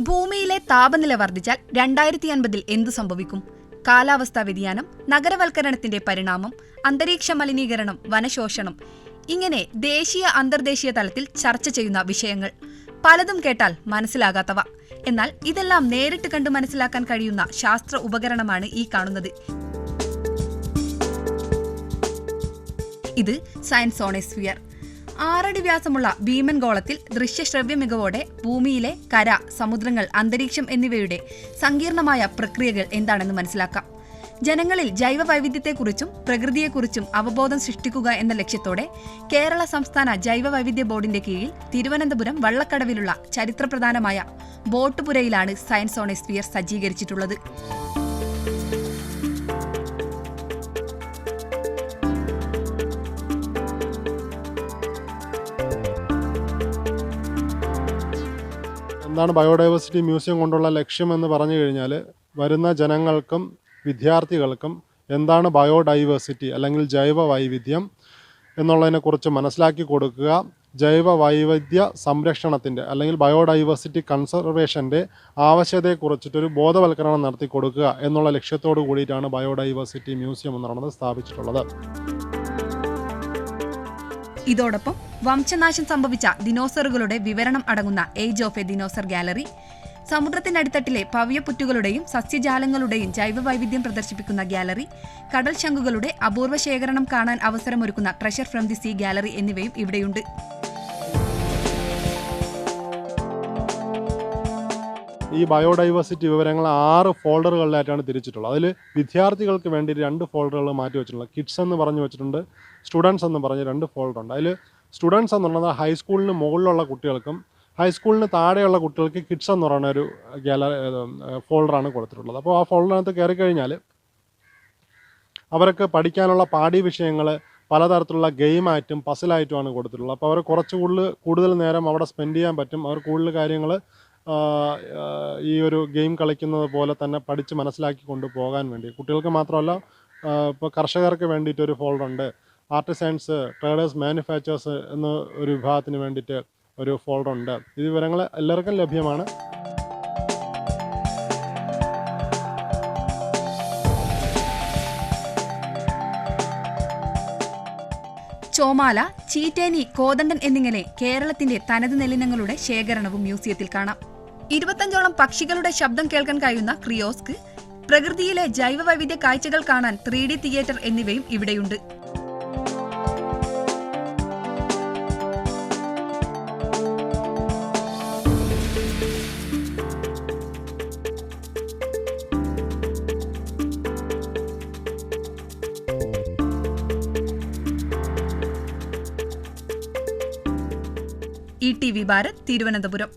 ഭൂമിയിലെ താപനില വർദ്ധിച്ചാൽ രണ്ടായിരത്തി അൻപതിൽ എന്തു സംഭവിക്കും? കാലാവസ്ഥാ വ്യതിയാനം നഗരവൽക്കരണത്തിന്റെ പരിണാമം അന്തരീക്ഷ മലിനീകരണം വനശോഷണം ഇങ്ങനെ ദേശീയ അന്തർദേശീയ തലത്തിൽ ചർച്ച ചെയ്യുന്ന വിഷയങ്ങൾ പലതും കേട്ടാൽ മനസ്സിലാകാത്തവ. എന്നാൽ ഇതെല്ലാം നേരിട്ട് കണ്ടു മനസ്സിലാക്കാൻ കഴിയുന്ന ശാസ്ത്ര ഉപകരണമാണ് ഈ കാണുന്നത്. ഇത് സയൻസ് ഓണസ്ഫിയർ ആറടി വ്യാസമുള്ള ഭീമൻ ഗോളത്തിൽ ദൃശ്യശ്രവ്യ മികവോടെ ഭൂമിയിലെ കര സമുദ്രങ്ങൾ അന്തരീക്ഷം എന്നിവയുടെ സങ്കീർണമായ പ്രക്രിയകൾ എന്താണെന്ന് മനസ്സിലാക്കാം. ജനങ്ങളിൽ ജൈവ വൈവിധ്യത്തെക്കുറിച്ചും പ്രകൃതിയെക്കുറിച്ചും അവബോധം സൃഷ്ടിക്കുക എന്ന ലക്ഷ്യത്തോടെ കേരള സംസ്ഥാന ജൈവ വൈവിധ്യ ബോർഡിന്റെ കീഴിൽ തിരുവനന്തപുരം വള്ളക്കടവിലുള്ള ചരിത്രപ്രധാനമായ ബോട്ടുപുരയിലാണ് സയൻസ് ഓണസ്ഫിയർ സജ്ജീകരിച്ചിട്ടുള്ളത്. എന്താണ് ബയോഡൈവേഴ്സിറ്റി മ്യൂസിയം കൊണ്ടുള്ള ലക്ഷ്യം എന്ന് പറഞ്ഞു കഴിഞ്ഞാൽ വരുന്ന ജനങ്ങൾക്കും വിദ്യാർത്ഥികൾക്കും എന്താണ് ബയോഡൈവേഴ്സിറ്റി അല്ലെങ്കിൽ ജൈവ വൈവിധ്യം എന്നുള്ളതിനെക്കുറിച്ച് മനസ്സിലാക്കി കൊടുക്കുക. ജൈവ വൈവിധ്യ സംരക്ഷണത്തിന്റെ അല്ലെങ്കിൽ ബയോഡൈവേഴ്സിറ്റി കൺസർവേഷന്റെ ആവശ്യതയെക്കുറിച്ചിട്ടൊരു ബോധവൽക്കരണം നടത്തി കൊടുക്കുക എന്നുള്ള ലക്ഷ്യത്തോടു കൂടിയിട്ടാണ് ബയോഡൈവേഴ്സിറ്റി മ്യൂസിയം എന്ന് പറയുന്നത് സ്ഥാപിച്ചിട്ടുള്ളത്. ഇതോടൊപ്പം വംശനാശം സംഭവിച്ച ദിനോസറുകളുടെ വിവരണം അടങ്ങുന്ന age of a dinosaur gallery സമുദ്രത്തിനടിത്തട്ടിലെ ഭവ്യപുറ്റുകളുടെയും സസ്യജാലങ്ങളുടെയും ജൈവ വൈവിധ്യം പ്രദർശിപ്പിക്കുന്ന ഗാലറി കടൽ ശംഖുകളുടെ അപൂർവ ശേഖരണം കാണാൻ അവസരമൊരുക്കുന്ന treasure from the sea gallery എന്നിവയും ഇവിടെയുണ്ട്. ഈ ബയോഡൈവേഴ്സിറ്റി വിവരങ്ങൾ ആറ് ഫോൾഡറുകളിലായിട്ടാണ് തിരിച്ചിട്ടുള്ളത്. അതിൽ വിദ്യാർത്ഥികൾക്ക് വേണ്ടി രണ്ട് ഫോൾഡറുകൾ മാറ്റി വെച്ചിട്ടുള്ളത് കിഡ്സ് എന്ന് പറഞ്ഞു വെച്ചിട്ടുണ്ട് സ്റ്റുഡൻസ് എന്ന് പറഞ്ഞ് രണ്ട് ഫോൾഡറുണ്ട്. അതിൽ സ്റ്റുഡൻസ് എന്ന് പറയുന്നത് ഹൈസ്കൂളിന് മുകളിലുള്ള കുട്ടികൾക്കും ഹൈസ്കൂളിന് താഴെയുള്ള കുട്ടികൾക്ക് കിഡ്സ് എന്ന് പറയുന്ന ഒരു ഗാലറി ഫോൾഡറാണ് കൊടുത്തിട്ടുള്ളത്. അപ്പോൾ ആ ഫോൾഡറിനകത്ത് കയറി കഴിഞ്ഞാൽ അവർക്ക് പഠിക്കാനുള്ള പാഠ്യ വിഷയങ്ങൾ പലതരത്തിലുള്ള ഗെയിമായിട്ടും പസിലായിട്ടുമാണ് കൊടുത്തിട്ടുള്ളത്. അപ്പോൾ അവർ കുറച്ച് കൂടുതൽ കൂടുതൽ നേരം അവിടെ സ്പെൻഡ് ചെയ്യാൻ പറ്റും. അവർ കൂടുതൽ കാര്യങ്ങൾ ഈ ഒരു ഗെയിം കളിക്കുന്നത് പോലെ തന്നെ പഠിച്ച് മനസ്സിലാക്കി കൊണ്ട് പോകാൻ വേണ്ടി. കുട്ടികൾക്ക് മാത്രമല്ല ഇപ്പോൾ കർഷകർക്ക് വേണ്ടിയിട്ടൊരു ഫോൾഡറുണ്ട് ആർട്ടിസൻസ് ട്രേഡേഴ്സ് മാനുഫാക്ചേഴ്സ് എന്ന ഒരു വിഭാഗത്തിന് വേണ്ടിയിട്ട് ഒരു ഫോൾഡറുണ്ട് ഈ വിവരങ്ങൾ എല്ലാവർക്കും ലഭ്യമാണ്. ചോമാല ചീറ്റേനി കോതണ്ടൻ എന്നിങ്ങനെ കേരളത്തിന്റെ തനത് നെല്ലിനങ്ങളുടെ ശേഖരണവും മ്യൂസിയത്തിൽ കാണാം. ഇരുപത്തഞ്ചോളം പക്ഷികളുടെ ശബ്ദം കേൾക്കാൻ കഴിയുന്ന ക്രിയോസ്ക് പ്രകൃതിയിലെ ജൈവ വൈവിധ്യ കാഴ്ചകൾ കാണാൻ ത്രീ തിയേറ്റർ എന്നിവയും ഇവിടെയുണ്ട്. E T V Bharat Thiruvananthapuram